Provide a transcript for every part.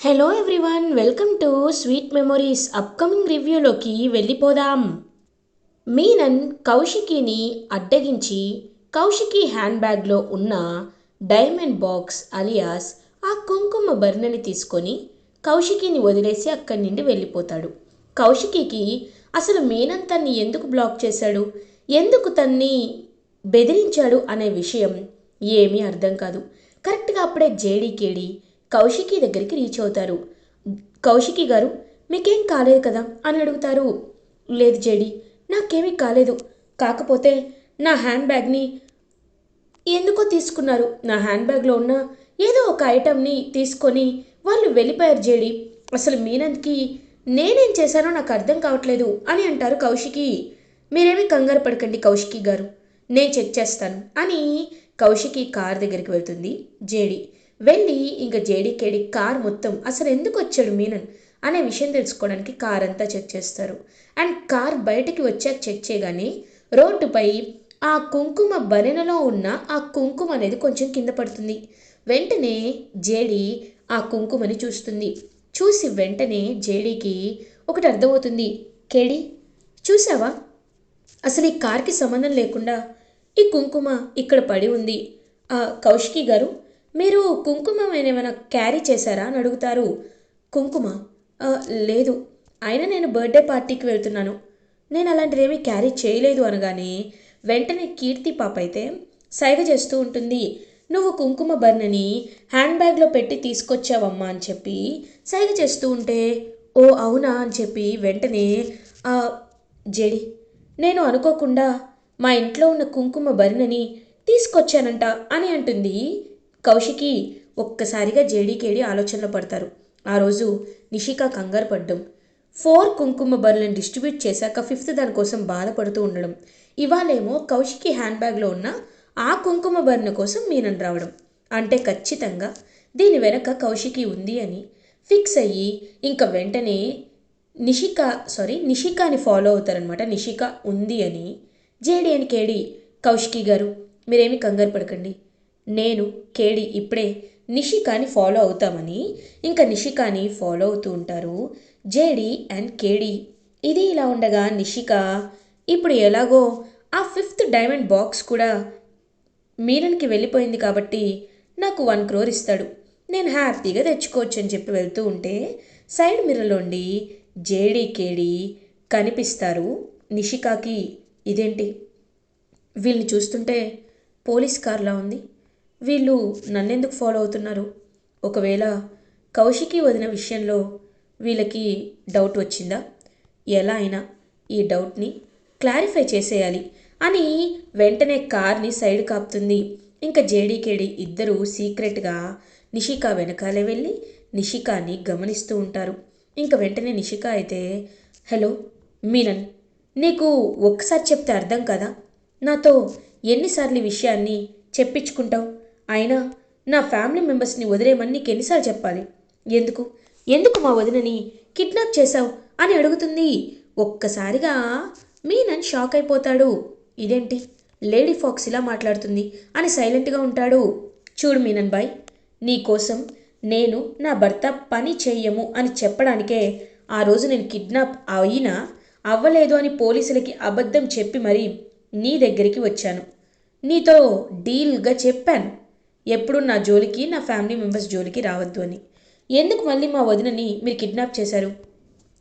Hello everyone welcome to sweet memories upcoming రివ్యూలోకి వెళ్ళిపోదాం. మీనన్ కౌశికిని అడ్డగించి కౌశికి హ్యాండ్ బ్యాగ్లో ఉన్న డైమండ్ బాక్స్ అలియాస్ ఆ కుంకుమ బర్ణని తీసుకొని కౌశికిని వదిలేసి అక్కడి నుండి వెళ్ళిపోతాడు. కౌశికికి అసలు మీనన్ తన్ని ఎందుకు బ్లాక్ చేశాడు? ఎందుకు తన్ని బెదిరించాడు అనే విషయం ఏమీ అర్థం కాదు. కరెక్ట్గా అప్పుడే జేడీకేడీ కౌశికి దగ్గరికి రీచ్ అవుతారు. కౌశికి గారు మీకేం కాలేదు కదా అని అడుగుతారు. లేదు జేడి నాకేమీ కాలేదు. కాకపోతే నా హ్యాండ్ బ్యాగ్ని ఎందుకో తీసుకున్నారు. నా హ్యాండ్ బ్యాగ్లో ఉన్న ఏదో ఒక ఐటమ్ని తీసుకొని వాళ్ళు వెళ్ళిపోయారు జేడి. అసలు మీనంద్కి నేనేం చేశానో నాకు అర్థం కావట్లేదు అని అంటారు కౌశికి. మీరేమీ కంగారు పడకండి కౌశికి గారు. నేను చెక్ చేస్తాను అని కౌశికి కార్ దగ్గరికి వెళ్తుంది జేడి. వెళ్ళి ఇంకా జేడికేడి కార్ మొత్తం అసలు ఎందుకు వచ్చాడు మీనన్ అనే విషయం తెలుసుకోవడానికి కార్ అంతా చెక్ చేస్తారు. అండ్ కార్ బయటికి వచ్చాక చెక్ చేయగానే రోడ్డుపై ఆ కుంకుమ బనెనలో ఉన్న ఆ కుంకుమ అనేది కొంచెం కింద పడుతుంది. వెంటనే జేడి ఆ కుంకుమని చూస్తుంది. చూసి వెంటనే జేడీకి ఒకటి అర్థమవుతుంది. కేడి చూసావా? అసలు ఈ కార్కి సంబంధం లేకుండా ఈ కుంకుమ ఇక్కడ పడి ఉంది. ఆ, కౌశికి గారు మీరు కుంకుమ ఏమైనా క్యారీ చేశారా అని అడుగుతారు. కుంకుమ? లేదు. అయినా నేను బర్త్డే పార్టీకి వెళ్తున్నాను. నేను అలాంటిదేమీ క్యారీ చేయలేదు అనగానే వెంటనే కీర్తి పాప అయితే సైగ చేస్తూ ఉంటుంది. నువ్వు కుంకుమ బర్ణని హ్యాండ్ బ్యాగ్లో పెట్టి తీసుకొచ్చావమ్మా అని చెప్పి సైగ చేస్తూ ఉంటే ఓ అవునా అని చెప్పి వెంటనే జడి జెడి నేను అనుకోకుండా మా ఇంట్లో ఉన్న కుంకుమ బరినని తీసుకొచ్చానంట అని అంటుంది కౌశికి ఒక్కసారిగా జేడీకేడి ఆలోచనలో పడతారు. ఆ రోజు నిషిక కంగారు పడ్డం. ఫోర్ కుంకుమ బర్లను డిస్ట్రిబ్యూట్ చేశాక ఫిఫ్త్ దానికోసం బాధపడుతూ ఉండడం. ఇవాళేమో కౌశికి హ్యాండ్ బ్యాగ్లో ఉన్న ఆ కుంకుమ బర్ణ కోసం మీనన్ రావడం. అంటే ఖచ్చితంగా దీని వెనక కౌశికి ఉంది అని ఫిక్స్ అయ్యి ఇంకా వెంటనే నిషిక సారీ నిషికాని ఫాలో అవుతారనమాట నిషిక ఉంది అని జేడి అని కేడి కౌశికి గారు. మీరేమి కంగారు పడకండి. నేను కేడి ఇప్పుడే నిషికాని ఫాలో అవుతామని. ఇంకా నిషికాని ఫాలో అవుతూ ఉంటారు. జేడి అండ్ కేడి ఇది ఇలా ఉండగా నిషిక ఇప్పుడు ఎలాగో ఆ ఫిఫ్త్ డైమండ్ బాక్స్ కూడా మీరన్కి వెళ్ళిపోయింది కాబట్టి నాకు వన్ క్రోర్ ఇస్తాడు. నేను హ్యాపీగా తెచ్చుకోవచ్చు అని చెప్పి వెళ్తూ ఉంటే సైడ్ మిర్రలోండి జేడీ కేడి కనిపిస్తారు నిషికాకి. ఇదేంటి? వీళ్ళని చూస్తుంటే పోలీస్ కార్లా ఉంది? వీళ్ళు నన్నెందుకు ఫాలో అవుతున్నారు? ఒకవేళ కౌశికి వదిన విషయంలో వీళ్ళకి డౌట్ వచ్చిందా? ఎలా అయినా ఈ డౌట్ని క్లారిఫై చేసేయాలి అని వెంటనే కార్ని సైడ్ కాపుతుంది. ఇంకా జేడీకేడి ఇద్దరు సీక్రెట్గా నిషిక వెనకాలే వెళ్ళి నిషికాని గమనిస్తూ ఉంటారు. ఇంకా వెంటనే నిషిక అయితే హలో మీనన్ నీకు ఒక్కసారి చెప్తే అర్థం కదా? నాతో ఎన్నిసార్లు ఈ విషయాన్ని చెప్పించుకుంటావు? అయినా నా ఫ్యామిలీ మెంబర్స్ని వదిలేయమని నీకు ఎన్నిసార్లు చెప్పాలి. ఎందుకు? ఎందుకు మా వదినని కిడ్నాప్ చేశావు అని అడుగుతుంది. ఒక్కసారిగా మీనన్ షాక్ అయిపోతాడు. ఇదేంటి? లేడీ ఫాక్స్ ఇలా మాట్లాడుతుంది అని సైలెంట్గా ఉంటాడు. చూడు మీనన్ బాయ్ నీకోసం నేను నా భర్త పని చెయ్యము అని చెప్పడానికే ఆ రోజు నేను కిడ్నాప్ అయినా అవ్వలేదు అని పోలీసులకి అబద్ధం చెప్పి మరీ నీ దగ్గరికి వచ్చాను. నీతో డీల్గా చెప్పాను. ఎప్పుడు నా జోలికి నా ఫ్యామిలీ మెంబర్స్ జోలికి రావద్దు అని. ఎందుకు మళ్ళీ మా వదినని మీరు కిడ్నాప్ చేశారు?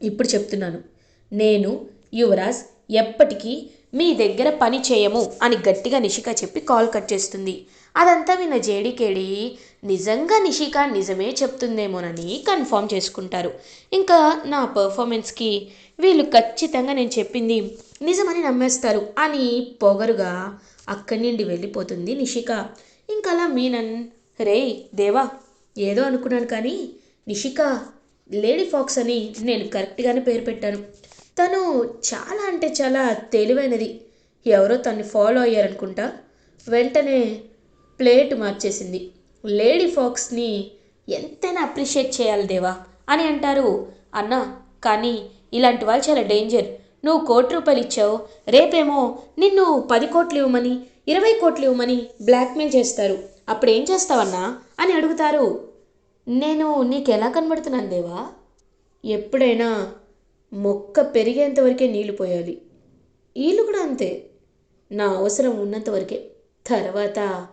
ఇప్పుడు చెప్తున్నాను. నేను యువరాజ్ ఎప్పటికీ మీ దగ్గర పని చేయము అని గట్టిగా నిషిక చెప్పి కాల్ కట్ చేస్తుంది. అదంతా విన్న జేడికేడి నిజంగా నిషిక నిజమే చెప్తుందేమోనని కన్ఫర్మ్ చేసుకుంటారు. ఇంకా నా పర్ఫార్మెన్స్కి వీళ్ళు ఖచ్చితంగా నేను చెప్పింది నిజమని నమ్మేస్తారు అని పొగరుగా అక్కడి నుండి వెళ్ళిపోతుంది నిషిక. ఇంకలా మీనన్ రే దేవా. ఏదో అనుకున్నాను కానీ నిషిక లేడీ ఫాక్స్ అని నేను కరెక్ట్గానే పేరు పెట్టాను. తను చాలా అంటే చాలా తెలివైనది. ఎవరో తన్ని ఫాలో అయ్యారనుకుంటా వెంటనే ప్లేట్ మార్చేసింది. లేడీ ఫాక్స్ని ఎంతైనా అప్రిషియేట్ చేయాలి దేవా అని అంటారు. అన్న కానీ ఇలాంటి వాళ్ళు చాలా డేంజర్. నువ్వు కోటి రూపాయలు ఇచ్చావు. రేపేమో నిన్ను పది కోట్లు ఇవ్వమని ఇరవై కోట్లు ఇవ్వమని బ్లాక్మెయిల్ చేస్తారు. అప్పుడు ఏం చేస్తావన్నా? అని అడుగుతారు. నేను నీకు ఎలా కనబడుతున్నాను దేవా? ఎప్పుడైనా మొక్క పెరిగేంతవరకే నీళ్ళు నీళ్ళు పోయాలి. వీళ్ళు కూడా అంతే. నా అవసరం ఉన్నంత వరకే. తర్వాత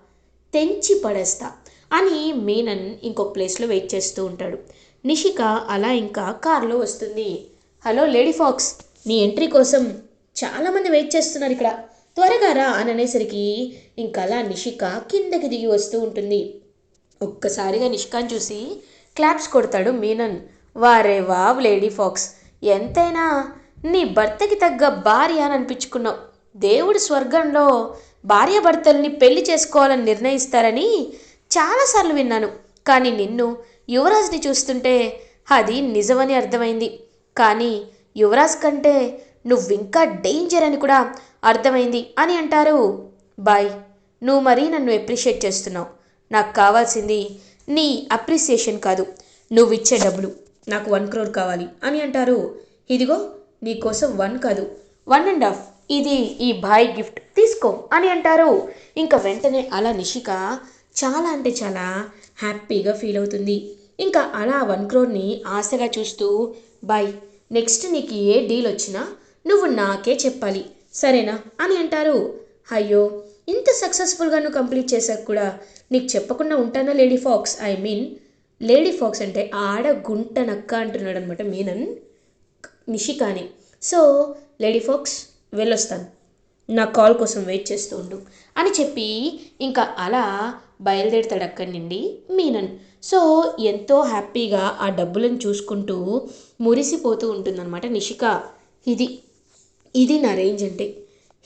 తెంచి పడేస్తా అని మీనన్ ఇంకొక ప్లేస్లో వెయిట్ చేస్తూ ఉంటాడు. నిషిక అలా ఇంకా కారులో వస్తుంది. హలో లేడీ ఫాక్స్ నీ ఎంట్రీ కోసం చాలామంది వెయిట్ చేస్తున్నారు ఇక్కడ. త్వరగా రా అని అనేసరికి ఇంకా అలా నిషిక కిందకి దిగి వస్తూ ఉంటుంది. ఒక్కసారిగా నిష్కాన్ చూసి క్లాప్స్ కొడతాడు మీనన్. వారే వావ్ లేడీ ఫాక్స్ ఎంతైనా నీ భర్తకి తగ్గ భార్య అని అనిపించుకున్నావు. దేవుడు స్వర్గంలో భార్యాభర్తల్ని పెళ్ళి చేసుకోవాలని నిర్ణయిస్తారని చాలాసార్లు విన్నాను. కానీ నిన్ను యువరాజ్ని చూస్తుంటే అది నిజమని అర్థమైంది. కానీ యువరాజ్ కంటే నువ్వింకా డేంజర్ అని కూడా అర్థమైంది అని అంటారు. బాయ్ నువ్వు మరీ నన్ను ఎప్రిషియేట్ చేస్తున్నావు. నాకు కావాల్సింది నీ అప్రిసియేషన్ కాదు నువ్వు ఇచ్చే డబ్బులు. నాకు వన్ క్రోర్ కావాలి అని అంటారు. ఇదిగో నీకోసం వన్ కాదు. వన్ అండ్ హాఫ్ ఇది ఈ బాయ్ గిఫ్ట్ తీసుకో అని అంటారు. ఇంకా వెంటనే అలా నిషిక చాలా అంటే చాలా హ్యాపీగా ఫీల్ అవుతుంది. ఇంకా అలా వన్ క్రోర్ని ఆశగా చూస్తూ బాయ్ నెక్స్ట్ నీకు ఏ డీల్ వచ్చినా నువ్వు నాకే చెప్పాలి. సరేనా? అని అంటారు. అయ్యో ఇంత సక్సెస్ఫుల్గా నువ్వు కంప్లీట్ చేశాక కూడా నీకు చెప్పకుండా ఉంటానా lady fox? I mean lady fox అంటే ఆడ గుంట నక్క అంటున్నాడు అనమాట Menon Nishikani. So lady fox వెళ్ళొస్తాను. నా కాల్ కోసం వెయిట్ చేస్తూ ఉండు అని చెప్పి ఇంకా అలా బయలుదేరుతాడు అక్కడి నుండి మీనన్. సో ఎంతో హ్యాపీగా ఆ డబ్బులను చూసుకుంటూ మురిసిపోతూ ఉంటుందన్నమాట నిషిక. ఇది ఇది నా రేంజ్ అంటే.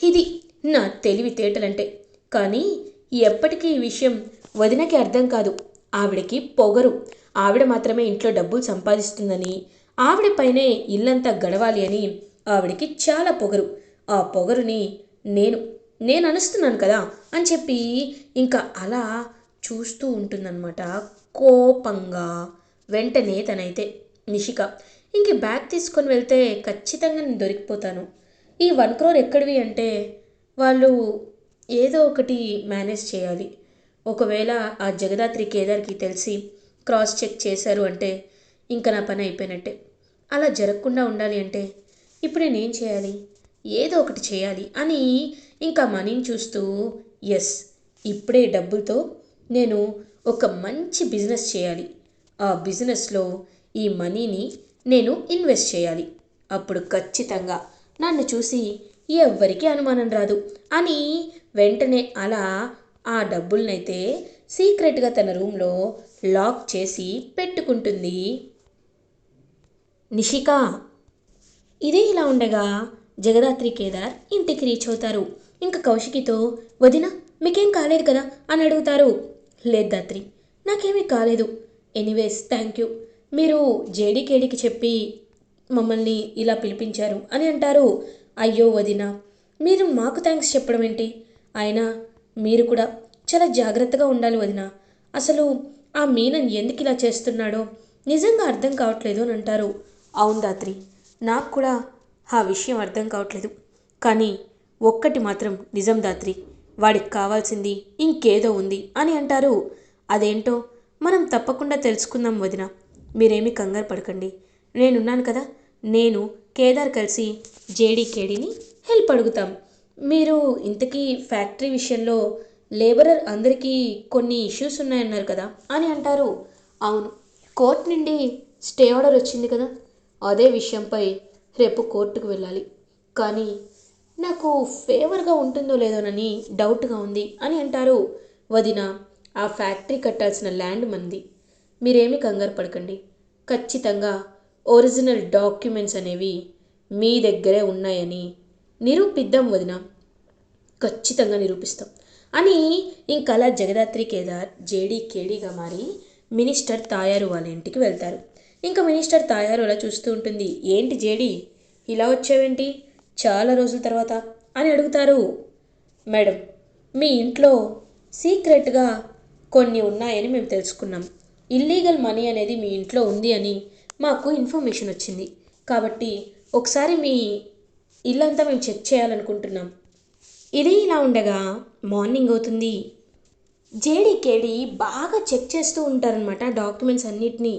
ఇది నా తెలివితేటలంటే కానీ ఎప్పటికీ ఈ విషయం వదినకి అర్థం కాదు. ఆవిడకి పొగరు. ఆవిడ మాత్రమే ఇంట్లో డబ్బులు సంపాదిస్తుందని ఆవిడ పైనే ఇల్లంతా గడవాలి అని ఆవిడకి చాలా పొగరు. ఆ పొగరుని నేను నేను అనుస్తున్నాను కదా అని చెప్పి ఇంకా అలా చూస్తూ ఉంటుందన్నమాట కోపంగా. వెంటనే తనైతే నిషిక ఇంక బ్యాగ్ తీసుకొని వెళ్తే ఖచ్చితంగా నేను దొరికిపోతాను. ఈ వన్ క్రోర్ ఎక్కడివి అంటే వాళ్ళు ఏదో ఒకటి మేనేజ్ చేయాలి. ఒకవేళ ఆ జగదాత్రి కేదార్కి తెలిసి క్రాస్ చెక్ చేశారు అంటే ఇంకా నా పని అయిపోయినట్టే. అలా జరగకుండా ఉండాలి అంటే ఇప్పుడు నేనేం చేయాలి? ఏదో ఒకటి చేయాలి అని ఇంకా మనీని చూస్తూ ఎస్ ఇప్పుడే డబ్బులతో నేను ఒక మంచి బిజినెస్ చేయాలి. ఆ బిజినెస్లో ఈ మనీని నేను ఇన్వెస్ట్ చేయాలి. అప్పుడు ఖచ్చితంగా నన్ను చూసి ఎవ్వరికీ అనుమానం రాదు అని వెంటనే అలా ఆ డబ్బుల్నైతే సీక్రెట్గా తన రూమ్లో లాక్ చేసి పెట్టుకుంటుంది. నిషిక ఇదే ఇలా ఉండగా జగదాత్రి కేదార్ ఇంటికి రీచ్ అవుతారు. ఇంకా కౌశికితో వదిన మీకేం కాలేదు కదా అని అడుగుతారు. లేదు దాత్రి నాకేమీ కాలేదు. ఎనీవేస్ థ్యాంక్ యూ మీరు జేడీకేడీకి చెప్పి మమ్మల్ని ఇలా పిలిపించారు అని అంటారు. అయ్యో వదిన మీరు మాకు థ్యాంక్స్ చెప్పడం ఏంటి? అయినా మీరు కూడా చాలా జాగ్రత్తగా ఉండాలి వదిన. అసలు ఆ మీనన్ ఎందుకు ఇలా చేస్తున్నాడో నిజంగా అర్థం కావట్లేదు అని అంటారు. అవును దాత్రి నాకు కూడా ఆ విషయం అర్థం కావట్లేదు. కానీ ఒక్కటి మాత్రం నిజం దాత్రి వాడికి కావాల్సింది ఇంకేదో ఉంది అని అంటారు. అదేంటో మనం తప్పకుండా తెలుసుకుందాం వదిన. మీరేమీ కంగారు పడకండి. నేనున్నాను కదా నేను కేదార్ కలిసి జేడీకేడీని హెల్ప్ అడుగుతాం. మీరు ఇంతకీ ఫ్యాక్టరీ విషయంలో లేబరర్ అందరికీ కొన్ని ఇష్యూస్ ఉన్నాయన్నారు కదా అని అంటారు. అవును కోర్టు నుండి స్టే ఆర్డర్ వచ్చింది కదా అదే విషయంపై రేపు కోర్టుకు వెళ్ళాలి. కానీ నాకు ఫేవర్గా ఉంటుందో లేదోనని డౌట్గా ఉంది అని అంటారు. వదిన ఆ ఫ్యాక్టరీ కట్టాల్సిన ల్యాండ్ మంది మీరేమీ కంగారు పడకండి. ఖచ్చితంగా ఒరిజినల్ డాక్యుమెంట్స్ అనేవి మీ దగ్గరే ఉన్నాయని నిరూపిద్దాం వదిన. ఖచ్చితంగా నిరూపిస్తాం. అని ఇంకలా జగదాత్రి కేదార్ జేడీ కేడీగా మారి మినిస్టర్ తాయారు వాళ్ళ ఇంటికి వెళ్తారు. ఇంకా మినిస్టర్ తాయారు అలా చూస్తూ ఉంటుంది. ఏంటి జేడీ ఇలా వచ్చావేంటి? చాలా రోజుల తర్వాత? అని అడుగుతారు. మేడం మీ ఇంట్లో సీక్రెట్గా కొన్ని ఉన్నాయని మేము తెలుసుకున్నాం. ఇల్లీగల్ మనీ అనేది మీ ఇంట్లో ఉంది అని మాకు ఇన్ఫర్మేషన్ వచ్చింది. కాబట్టి ఒకసారి మీ ఇల్లంతా మేము చెక్ చేయాలనుకుంటున్నాం. ఇది ఇలా ఉండగా మార్నింగ్ అవుతుంది. జేడీకేడి బాగా చెక్ చేస్తూ ఉంటారనమాట డాక్యుమెంట్స్ అన్నిటినీ.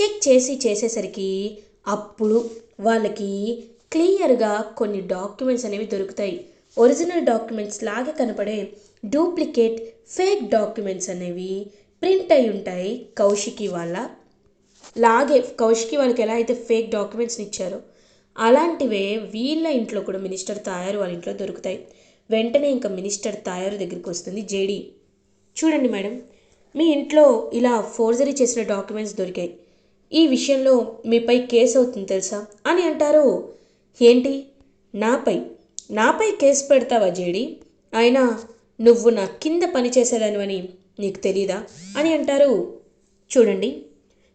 చెక్ చేసి చేసేసరికి అప్పుడు వాళ్ళకి క్లియర్గా కొన్ని డాక్యుమెంట్స్ అనేవి దొరుకుతాయి. ఒరిజినల్ డాక్యుమెంట్స్ లాగా కనపడే డూప్లికేట్ ఫేక్ డాక్యుమెంట్స్ అనేవి ప్రింట్ అయి ఉంటాయి కౌశికి వాళ్ళ లాగే కౌశికి వాళ్ళకి ఎలా అయితే ఫేక్ డాక్యుమెంట్స్ని ఇచ్చారో అలాంటివే వీళ్ళ ఇంట్లో కూడా మినిస్టర్ తాయారు వాళ్ళ ఇంట్లో దొరుకుతాయి. వెంటనే ఇంకా మినిస్టర్ తాయారు దగ్గరికి వస్తుంది జేడీ. చూడండి మేడం మీ ఇంట్లో ఇలా ఫోర్జరీ చేసిన డాక్యుమెంట్స్ దొరికాయి. ఈ విషయంలో మీపై కేసు అవుతుంది తెలుసా? అని అంటారు. ఏంటి? నాపై. నాపై కేసు పెడతావా జేడి? అయినా నువ్వు నా కింద పనిచేసేదానివని నీకు తెలీదా? అని అంటారు. చూడండి.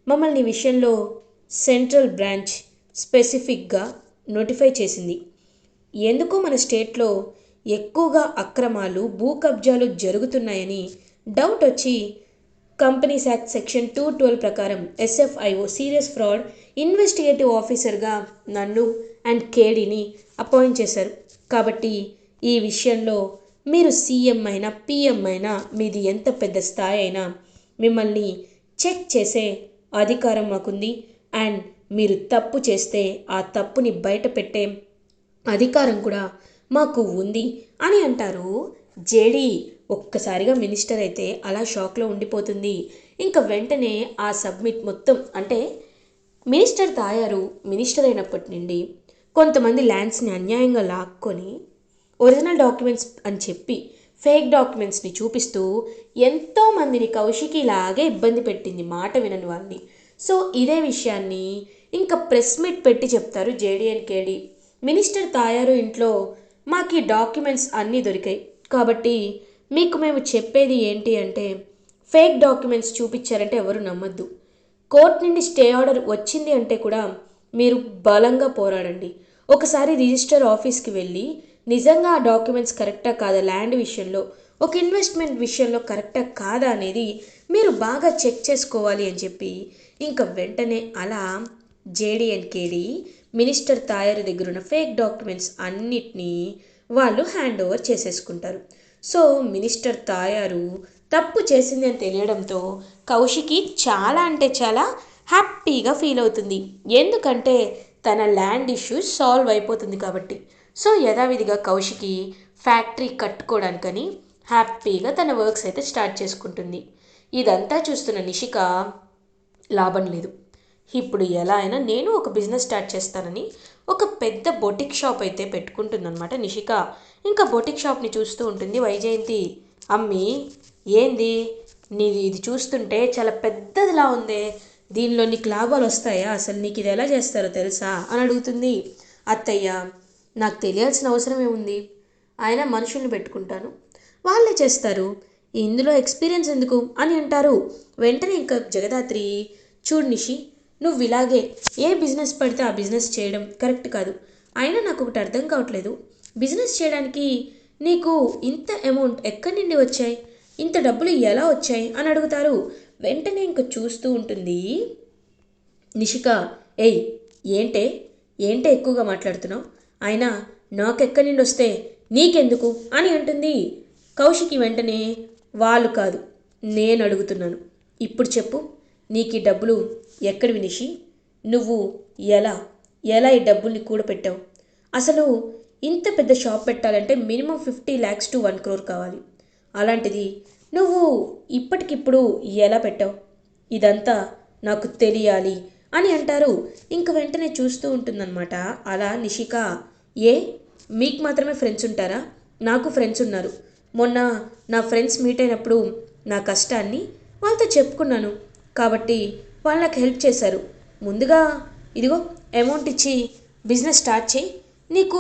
మమ్మల్ని విషయంలో సెంట్రల్ బ్రాంచ్ స్పెసిఫిక్గా నోటిఫై చేసింది. ఎందుకో మన స్టేట్లో ఎక్కువగా అక్రమాలు భూ కబ్జాలు జరుగుతున్నాయని డౌట్ వచ్చి companies act section two twelve ప్రకారం S F I O serious fraud investigative ఆఫీసర్గా నన్ను అండ్ కేడీని అపాయింట్ చేశారు. కాబట్టి ఈ విషయంలో మీరు సీఎం అయినా పిఎం అయినా మీది ఎంత పెద్ద స్థాయి అయినా మిమ్మల్ని చెక్ చేసే అధికారం మాకుంది. అండ్ మీరు తప్పు చేస్తే ఆ తప్పుని బయట పెట్టే అధికారం కూడా మాకు ఉంది అని అంటారు. జేడీ ఒక్కసారిగా మినిస్టర్ అయితే అలా షాక్లో ఉండిపోతుంది. ఇంకా వెంటనే ఆ సబ్మిట్ మొత్తం అంటే మినిస్టర్ తాయారు మినిస్టర్ అయినప్పటి నుండి కొంతమంది ల్యాండ్స్ని అన్యాయంగా లాక్కొని ఒరిజినల్ డాక్యుమెంట్స్ అని చెప్పి ఫేక్ డాక్యుమెంట్స్ని చూపిస్తూ ఎంతోమందిని కౌశికి ఇలాగే ఇబ్బంది పెట్టింది మాట వినని వాళ్ళని సో ఇదే విషయాన్ని ఇంకా ప్రెస్ మీట్ పెట్టి చెప్తారు జేడీఎన్కేడి కేడీ. మినిస్టర్ తాయారు ఇంట్లో మాకు ఈ డాక్యుమెంట్స్ అన్నీ దొరికాయి. కాబట్టి మీకు మేము చెప్పేది ఏంటి అంటే ఫేక్ డాక్యుమెంట్స్ చూపించారంటే ఎవరు నమ్మద్దు. కోర్ట్ నుండి స్టే ఆర్డర్ వచ్చింది అంటే కూడా మీరు బలంగా పోరాడండి. ఒకసారి రిజిస్టర్ ఆఫీస్కి వెళ్ళి నిజంగా ఆ డాక్యుమెంట్స్ కరెక్టా కాదా? ల్యాండ్ విషయంలో ఒక ఇన్వెస్ట్మెంట్ విషయంలో కరెక్టా కాదా అనేది మీరు బాగా చెక్ చేసుకోవాలి అని చెప్పి ఇంకా వెంటనే అలా జేడీ అండ్ కేడీ మినిస్టర్ తాయారు దగ్గర ఉన్న ఫేక్ డాక్యుమెంట్స్ అన్నిటినీ వాళ్ళు హ్యాండ్ ఓవర్ చేసేసుకుంటారు. సో మినిస్టర్ తాయారు తప్పు చేసింది అని తెలియడంతో కౌశికి చాలా అంటే చాలా హ్యాపీగా ఫీల్ అవుతుంది. ఎందుకంటే తన ల్యాండ్ ఇష్యూ సాల్వ్ అయిపోతుంది కాబట్టి. సో యథావిధిగా కౌశికి ఫ్యాక్టరీ కట్టుకోవడానికని హ్యాపీగా తన వర్క్స్ అయితే స్టార్ట్ చేసుకుంటుంది. ఇదంతా చూస్తున్న నిషిక లాభం లేదు. ఇప్పుడు ఎలా అయినా నేను ఒక బిజినెస్ స్టార్ట్ చేస్తానని ఒక పెద్ద బొటిక్ షాప్ అయితే పెట్టుకుంటుందన్నమాట నిషిక. ఇంకా బొటిక్ షాప్ని చూస్తూ ఉంటుంది వైజయంతి. అమ్మి ఏంది? నీది ఇది చూస్తుంటే చాలా పెద్దదిలా ఉందే. దీనిలో నీకు లాభాలు వస్తాయా? అసలు నీకు ఇది ఎలా చేస్తారో తెలుసా? అని అడుగుతుంది అత్తయ్య. నాకు తెలియాల్సిన అవసరం ఏముంది? ఆయన మనుషుల్ని పెట్టుకుంటాను. వాళ్ళే చేస్తారు. ఇందులో ఎక్స్పీరియన్స్ ఎందుకు? అని అంటారు. వెంటనే ఇంకా జగదాత్రి చూడు నిషి నువ్వు ఇలాగే ఏ బిజినెస్ పడితే ఆ బిజినెస్ చేయడం కరెక్ట్ కాదు. అయినా నాకు ఒకటి అర్థం కావట్లేదు. బిజినెస్ చేయడానికి నీకు ఇంత అమౌంట్ ఎక్కడి నుండి వచ్చాయి? ఇంత డబ్బులు ఎలా వచ్చాయి? అని అడుగుతారు. వెంటనే ఇంక చూస్తూ ఉంటుంది. నిషిక ఏయ్ ఏంటే? ఏంటే ఎక్కువగా మాట్లాడుతున్నావు? అయినా నాకెక్కడి నుండి వస్తే నీకెందుకు? అని అంటుంది. కౌశికి వెంటనే వాళ్ళు కాదు నేను అడుగుతున్నాను ఇప్పుడు చెప్పు నీకు ఈ డబ్బులు ఎక్కడివి నిషి? నువ్వు ఎలా ఎలా ఈ డబ్బుల్ని కూడపెట్టావు? అసలు ఇంత పెద్ద షాప్ పెట్టాలంటే minimum fifty lakhs to one crore కావాలి. అలాంటిది నువ్వు ఇప్పటికిప్పుడు ఎలా పెట్టావు? ఇదంతా నాకు తెలియాలి అని అంటారు. ఇంక వెంటనే చూస్తూ ఉంటుందన్నమాట. అలా నిషిక ఏ? మీకు మాత్రమే ఫ్రెండ్స్ ఉంటారా? నాకు ఫ్రెండ్స్ ఉన్నారు. మొన్న నా ఫ్రెండ్స్ మీట్ అయినప్పుడు నా కష్టాన్ని వాళ్ళతో చెప్పుకున్నాను. కాబట్టి వాళ్ళు నాకు హెల్ప్ చేశారు. ముందుగా ఇదిగో అమౌంట్ ఇచ్చి బిజినెస్ స్టార్ట్ చేయి. నీకు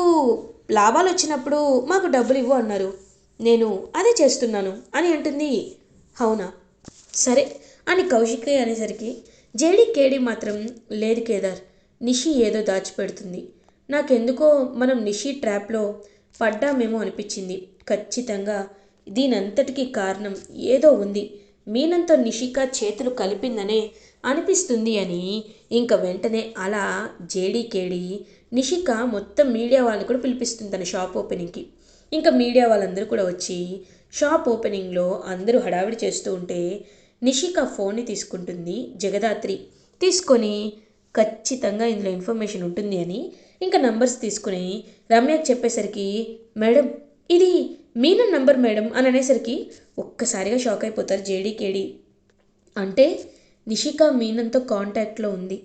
లాభాలు వచ్చినప్పుడు మాకు డబ్బులు ఇవ్వు అన్నారు. నేను అదే చేస్తున్నాను అని అంటుంది. అవునా? సరే. అని కౌశిక్ అనేసరికి జేడీ కేడీ మాత్రం లేదు కేదార్. నిషి ఏదో దాచిపెడుతుంది. నాకెందుకో మనం నిషి ట్రాప్లో పడ్డామేమో అనిపించింది. ఖచ్చితంగా దీనంతటికీ కారణం ఏదో ఉంది. మీనంతో నిషిక చేతులు కలిపిందనే అనిపిస్తుంది అని ఇంక వెంటనే అలా జేడీకేడి నిషిక మొత్తం మీడియా వాళ్ళని కూడా పిలిపిస్తుంది తన షాప్ ఓపెనింగ్కి. ఇంకా మీడియా వాళ్ళందరూ కూడా వచ్చి షాప్ ఓపెనింగ్లో అందరూ హడావిడి చేస్తూ ఉంటే నిషిక ఫోన్ని తీసుకుంటుంది జగదాత్రి. తీసుకొని ఖచ్చితంగా ఇందులో ఇన్ఫర్మేషన్ ఉంటుంది అని ఇంకా నంబర్స్ తీసుకుని రమ్యకి చెప్పేసరికి మేడం ఇది మీనన్ నంబర్ మేడం అని అనేసరికి ఒక్కసారిగా షాక్ అయిపోతారు జేడీకేడి అంటే నిషిక మీనన్తో కాంటాక్ట్లో ఉంది.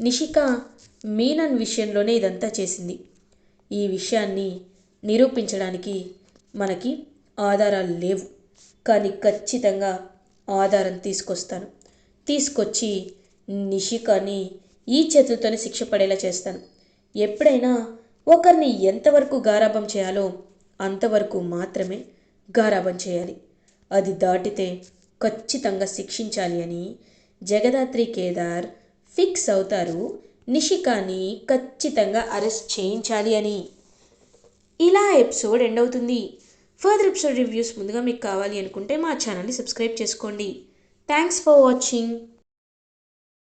నిషిక మీనన్ విషయంలోనే ఇదంతా చేసింది. ఈ విషయాన్ని నిరూపించడానికి మనకి ఆధారాలు లేవు. కానీ ఖచ్చితంగా ఆధారం తీసుకొస్తాను. తీసుకొచ్చి నిషికాని ఈ చేతులతోనే శిక్ష పడేలా చేస్తాను. ఎప్పుడైనా ఒకరిని ఎంతవరకు గారాబం చేయాలో అంతవరకు మాత్రమే గారాబం చేయాలి. అది దాటితే ఖచ్చితంగా శిక్షించాలి అని జగదాత్రి కేదార్ ఫిక్స్ అవుతారు. నిషికాని ఖచ్చితంగా అరెస్ట్ చేయించాలి అని. ఇలా ఎపిసోడ్ ఎండ్ అవుతుంది. ఫర్దర్ ఎపిసోడ్ రివ్యూస్ ముందుగా మీకు కావాలి అనుకుంటే మా ఛానల్ని సబ్స్క్రైబ్ చేసుకోండి. Thanks for watching.